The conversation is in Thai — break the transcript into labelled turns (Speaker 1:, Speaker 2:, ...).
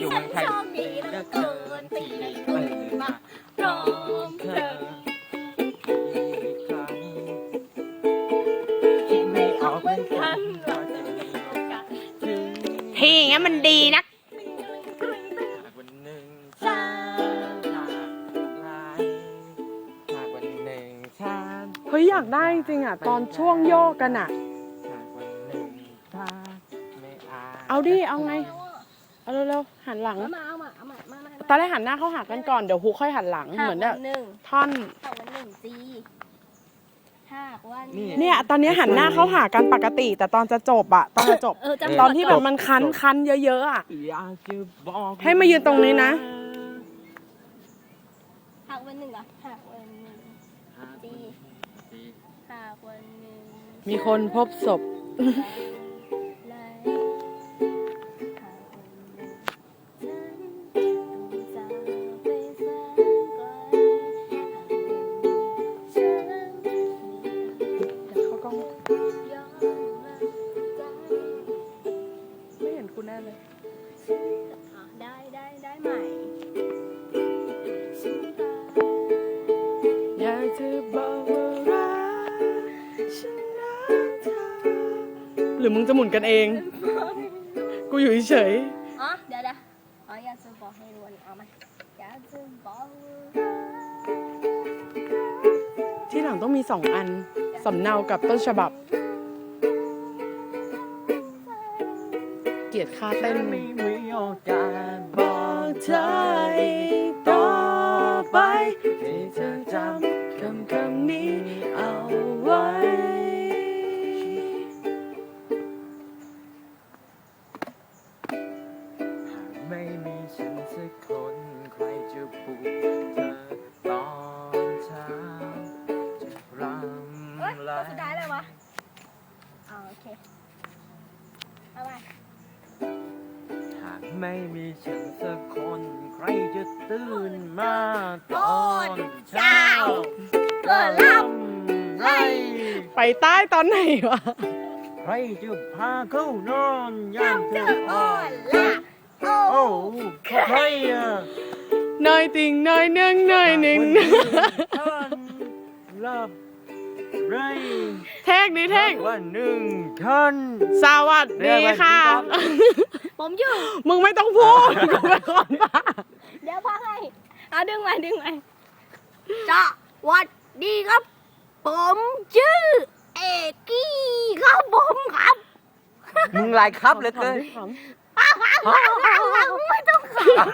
Speaker 1: อยู่เมืองไทย
Speaker 2: โชคดีเหลือเกินที่ได้มาพร้อมเธอ
Speaker 1: อีกครั้งคิดไม่ออกเหมือนกัน
Speaker 2: ว่าจะมีโอกาส
Speaker 1: ถึง
Speaker 3: ที่อย่างเงี้ยมันดีนัก
Speaker 1: หากวันหนึ่งฉันจากลายหากวันหนึ่งฉัน
Speaker 3: เฮ้ยอยากได้จริงอะ ตอนช่วงโยกกันอะ
Speaker 1: หากวันหนึ่งถ้าไม่อาจ
Speaker 3: เอาดิเอาไง เอาเร็วๆหันหลัง
Speaker 2: เอามาเอามาเอามามามา
Speaker 3: ตอนแรกหันหน้าเข้าหากันก่อนเดี๋ยวฮุกค่อยหันหลังเหมือนแบบ
Speaker 2: หากวันหนึ่ง
Speaker 3: ท่อน
Speaker 2: หากวันหนึ่งจีหากวันห
Speaker 1: นี่
Speaker 2: นึ่ง
Speaker 3: เนี่ยตอนนี้หันหน้าเข้าหากันปกติ แต่ตอนจะจบอะตอนจะจบ
Speaker 2: เออจำ
Speaker 3: ตอนที่แบบ
Speaker 2: จ
Speaker 3: มันคันคันเยอะๆอะ
Speaker 1: อยากจะบอก
Speaker 3: ให้มายืนตรงนี้นะ
Speaker 2: หากวันหนึ่งเหรอะหากวันหนึ่ง
Speaker 1: หากวันหนึ่งจี
Speaker 2: หากวันหนึ่ง
Speaker 3: มีคนพบศพ
Speaker 2: ไหล อะได้ได้ได้ใหม่ฉันตาย
Speaker 3: อยากจะบอกว่ารักฉันรักเธอหรือมึงจะหมุนกันเอง กูอยู่เฉย
Speaker 2: อ๋อเดี๋ยวเดี๋ยวอ๋ออยากจะบอกให้รู้อันนี้เอาไหมอยากจะบอกว่ารัก
Speaker 3: ๆที่หลังต้องมีสองอันสำเนากับต้นฉบับ เกลียดค่าเต้น
Speaker 1: ไม่มีโอกาสบอกเธอ
Speaker 3: อีกต่อไป
Speaker 1: ที่เธอจำ
Speaker 3: คำคำนี้เอาไว้ำ
Speaker 1: ไม่มีฉันสักคนใครจะปลุกเธอตอนเช้าจะร
Speaker 2: เอ้ยำตั
Speaker 1: ลา
Speaker 2: ยสุดท้ายเลยวะอ๋อโอเคเอาไป
Speaker 1: หาก ไม่มีฉันสักคน ใครจะตื่นมาตอนเช้า
Speaker 2: เกิดล่
Speaker 1: ไร
Speaker 3: ไปใต้ตอนไหนวะ
Speaker 1: ใครจะพาเข้านอนยามำเธ
Speaker 2: เจ
Speaker 1: อ
Speaker 2: อ
Speaker 1: อ่
Speaker 2: อ่
Speaker 1: อ
Speaker 2: อนนละโอ้
Speaker 1: โอ้ใครอะ
Speaker 3: เนยติงเนยหนึ่งเนยหนึ่ง
Speaker 1: วันนี้ท่านเลิบ ไร
Speaker 3: เทคนี้เทค
Speaker 1: วันหนึ่งท่าน
Speaker 3: สวัสดีค่ะ
Speaker 2: ผมอยู่
Speaker 3: มึงไม่ต้องพูดกูเป็นคนบ้า
Speaker 2: เดี๋ยวพักให้เอาดึงมาดึงมาจะวัดดีครับ ผมชื่อ เอกกี้ครับผมครับ
Speaker 1: มึงลายครับเหลยเกิน
Speaker 3: ขำ
Speaker 2: ไม่ต้องขับ